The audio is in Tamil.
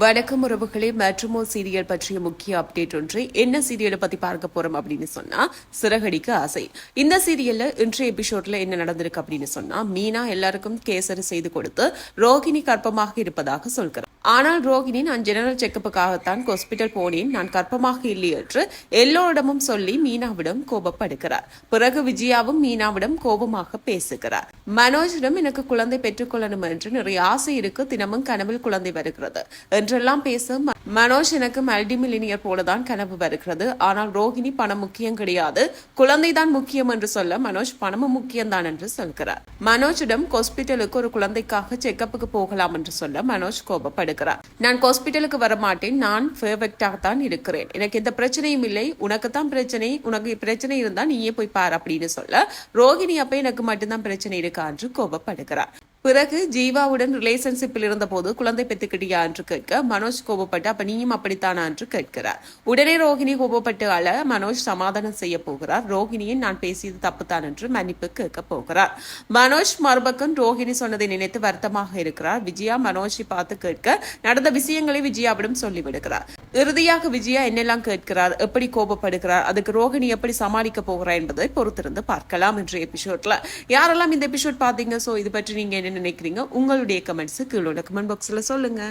வணக்கம் உறவுகளே மேட்ரிமோ சீரியல் பற்றிய முக்கிய அப்டேட் ஒன்று என்ன சீரியலை பத்தி பார்க்க போறோம் அப்படின்னு சொன்னா சிறகடிக்க ஆசை. இந்த சீரியல்ல இன்றைய எபிசோட்ல என்ன நடந்திருக்கு அப்படின்னு சொன்னா மீனா எல்லாருக்கும் கேசரி செய்து கொடுத்து ரோகிணி கர்ப்பமாக இருப்பதாக சொல்கிறார். ஆனால் ரோகிணி நான் ஜெனரல் செக்கப்புக்காகத்தான் ஹாஸ்பிட்டல் போனேன். நான் கர்ப்பமாக இல்லை என்று எல்லோரிடமும் சொல்லி மீனாவிடம் கோபப்படுகிறார். பிறகு விஜயாவும் மீனாவிடம் கோபமாக பேசுகிறார். மனோஜிடம் எனக்கு குழந்தை பெற்றுக்கொள்ளணும் என்று நிறைய ஆசை இருக்கு. தினமும் கனவில் குழந்தை வருகிறது. என்றெல்லாம் பேச மனோஜ் எனக்கு மல்டி மில்லினியர் போலதான் கனவு வருகிறது. ஆனால் ரோகிணி பணம் முக்கியம் கிடையாது. குழந்தை தான் முக்கியம் என்று சொல்ல மனோஜ் பணமும் முக்கியம்தான் என்று சொல்கிறார். மனோஜிடம் ஹாஸ்பிட்டலுக்கு ஒரு குழந்தைக்காக செக்கப்புக்கு போகலாம் என்று சொல்ல மனோஜ் கோபப்படுகிறார். நான் ஹாஸ்பிட்டலுக்கு வர மாட்டேன் நான் பெர்ஃபெக்டாக தான் இருக்கிறேன். எனக்கு எந்த பிரச்சனையும் இல்லை. உனக்கு தான் பிரச்சனை. உனக்கு பிரச்சனை இருந்தா நீயே போய் பார் அப்படின்னு சொல்ல ரோகிணி அப்ப எனக்கு மட்டும்தான் பிரச்சனை இருக்கா என்று கோபப்படுகிறார். பிறகு ஜீவாவுடன் ரிலேஷன்ஷிப்பில் இருந்தபோது குழந்தை பெற்றுக்கிட்டியா என்று கேட்க மனோஜ் கோபப்பட்டு அப்ப நீயும் அப்படித்தானா? என்று கேட்கிறார். உடனே ரோகிணி கோபப்பட்டு அழ மனோஜ் சமாதானம் செய்ய போகிறார். ரோகிணியை நான் பேசியது தப்புத்தான் என்று மன்னிப்பு கேட்க போகிறார். மனோஜ் மறுபக்கம் ரோகிணி சொன்னதை நினைத்து வருத்தமாக இருக்கிறார். விஜயா மனோஜை பார்த்து கேட்க நடந்த விஷயங்களை விஜயாவிடம் சொல்லிவிடுகிறார். இறுதியாக விஜயா என்னெல்லாம் கேட்கிறார்? எப்படி கோபப்படுகிறார்? அதுக்கு ரோகிணி எப்படி சமாளிக்க போகிறார் என்பதை பொறுத்திருந்து பார்க்கலாம் என்று எபிசோட்ல யாரெல்லாம் இந்த எபிசோட் பாத்தீங்க சோ இது பற்றி நீங்க என்ன நினைக்கிறீங்க உங்களுடைய கமெண்ட்ஸ் கீழோட கமெண்ட் பாக்ஸ்ல சொல்லுங்க.